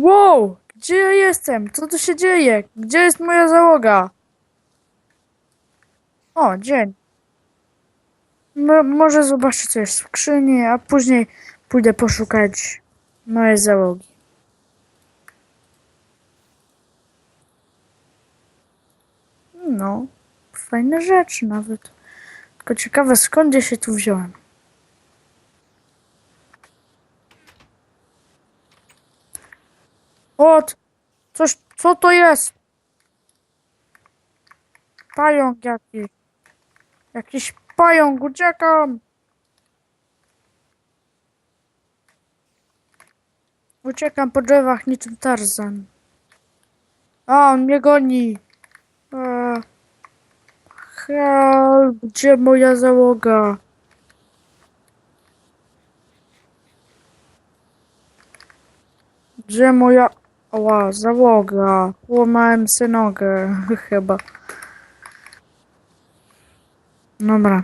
Wow! Gdzie ja jestem? Co tu się dzieje? Gdzie jest moja załoga? O, dzień. M- może zobaczę, co jest w skrzyni, a później pójdę poszukać mojej załogi. No, fajne rzeczy nawet. Tylko ciekawe, skąd ja się tu wziąłem. Ot! Coś, co to jest? Pająk jakiś. Jakiś pająk, uciekam! Uciekam po drzewach niczym Tarzan. A, on mnie goni. Help, gdzie moja załoga? Gdzie moja... Ła, załoga. Łamałem sobie nogę, chyba. Dobra.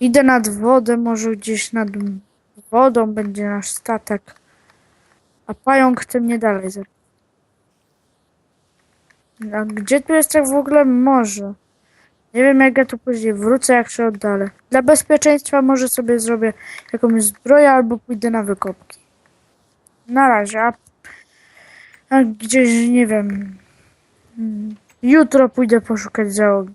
Idę nad wodę, może gdzieś nad wodą będzie nasz statek. A pająk chce mnie dalej. A gdzie tu jest tak w ogóle morze? Nie wiem jak ja tu później wrócę, jak się oddalę. Dla bezpieczeństwa może sobie zrobię jakąś zbroję albo pójdę na wykopki. Na razie, a, a gdzieś, nie wiem, jutro pójdę poszukać załogi.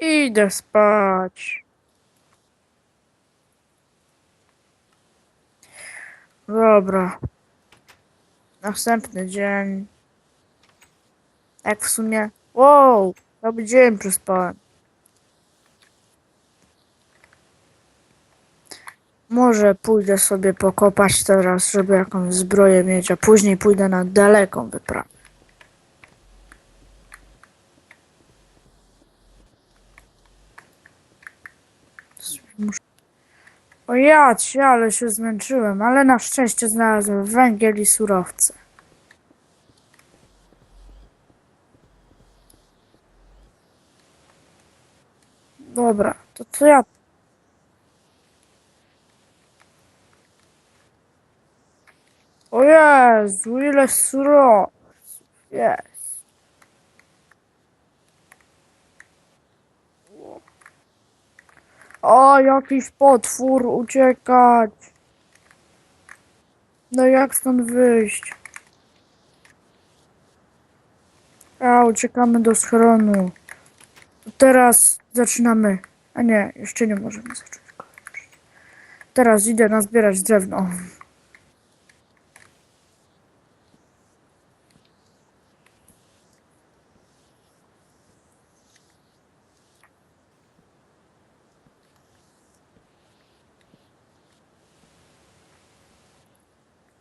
Idę spać. Dobra. Następny dzień. Jak w sumie. Wow! Cały dzień przespałem. Może pójdę sobie pokopać teraz, żeby jakąś zbroję mieć, a później pójdę na daleką wyprawę. Muszę... O jacie, ale się zmęczyłem, ale na szczęście znalazłem węgiel i surowce. Dobra, to co ja... O Jezu, ile surowców jest. O, jakiś potwór, uciekać. No jak stąd wyjść? A, uciekamy do schronu. Teraz zaczynamy. A nie, jeszcze nie możemy zacząć. Teraz idę nazbierać drewno.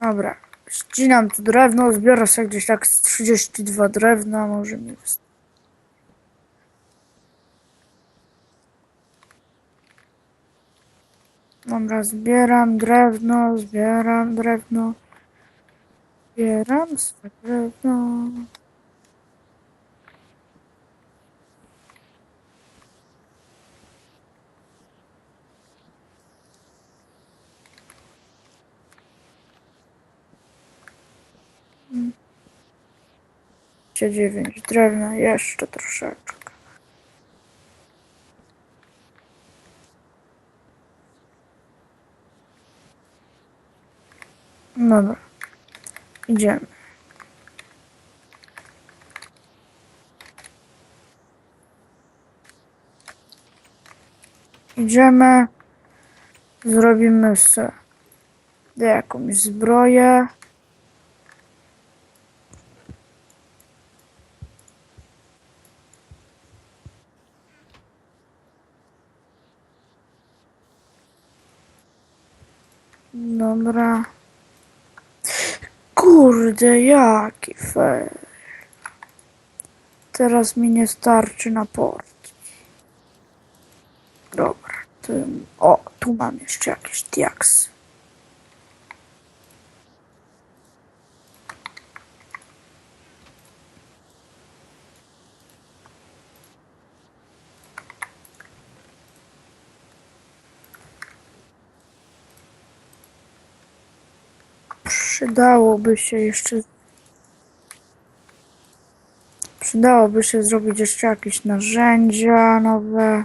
Dobra, ścinam tu drewno, zbiorę sobie gdzieś tak z 32 drewna, może mi wystarczy. Dobra, zbieram drewno, zbieram drewno. Zbieram drewno. Dziewięć drewna, jeszcze troszeczkę. Dobra, idziemy. Idziemy, zrobimy sobie jakąś zbroję. Dobra. Kurde, jaki fail. Teraz mi nie starczy na port. Dobra. Tu, o, tu mam jeszcze jakieś diaksy. Przydałoby się jeszcze. Przydałoby się zrobić jeszcze jakieś narzędzia nowe.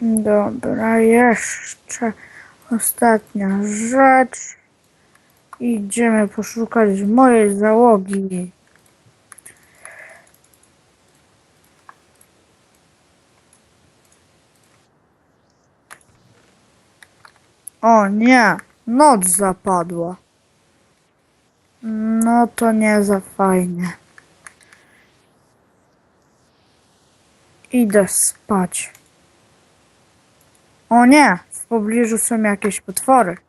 Dobra, jeszcze ostatnia rzecz. Idziemy poszukać mojej załogi. O nie, noc zapadła. No to nie za fajnie. Idę spać. O nie, w pobliżu są jakieś potwory.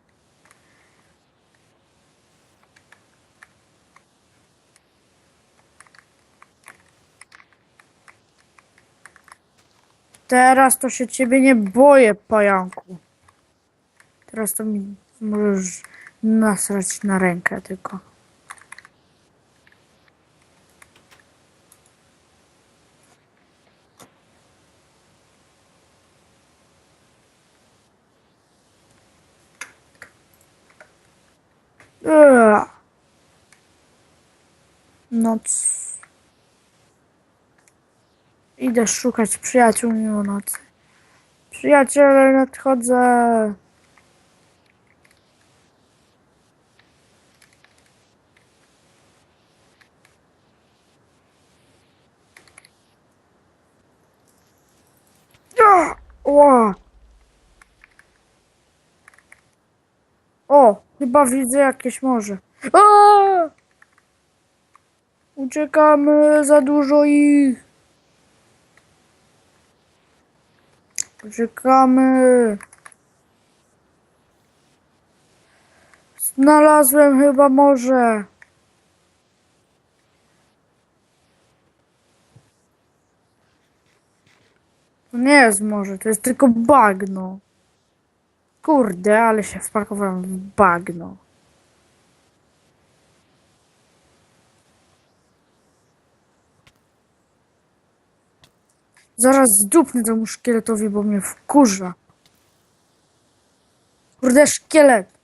Teraz to się ciebie nie boję, pająku. Teraz to mi możesz nasrać na rękę tylko. Noc. Idę szukać przyjaciół mimo nocy. Przyjaciele, nadchodzę. Ła! O, chyba widzę jakieś morze. Uciekamy, za dużo ich. Uciekamy. Znalazłem chyba morze. To nie jest morze, to jest tylko bagno. Kurde, ale się wpakowałem w bagno. Zaraz zdupnę temu szkieletowi, bo mnie wkurza. Kurde, szkielet.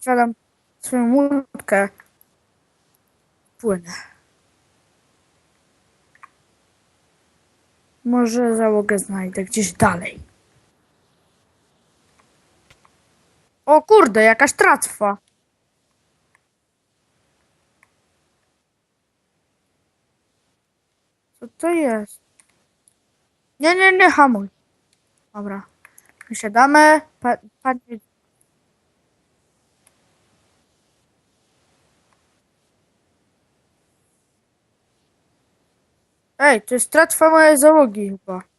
Wsiadam swoją łódkę. Płynę. Może załogę znajdę gdzieś dalej. O kurde, jakaś tratwa. Co to jest? Nie, nie, nie, hamuj. Dobra. Wysiadamy. Pa, panie... Ej, to jest tratwa mojej załogi chyba.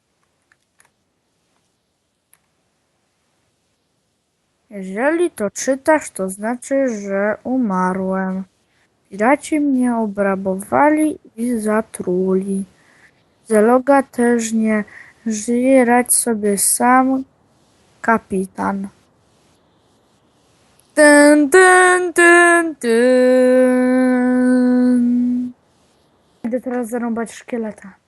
Jeżeli to czytasz, to znaczy, że umarłem. Piraci mnie obrabowali i zatruli. Zaloga też nie żyje, radź sobie sam, kapitan. Dun, dun, dun, dun. Idę teraz zarąbać szkieleta.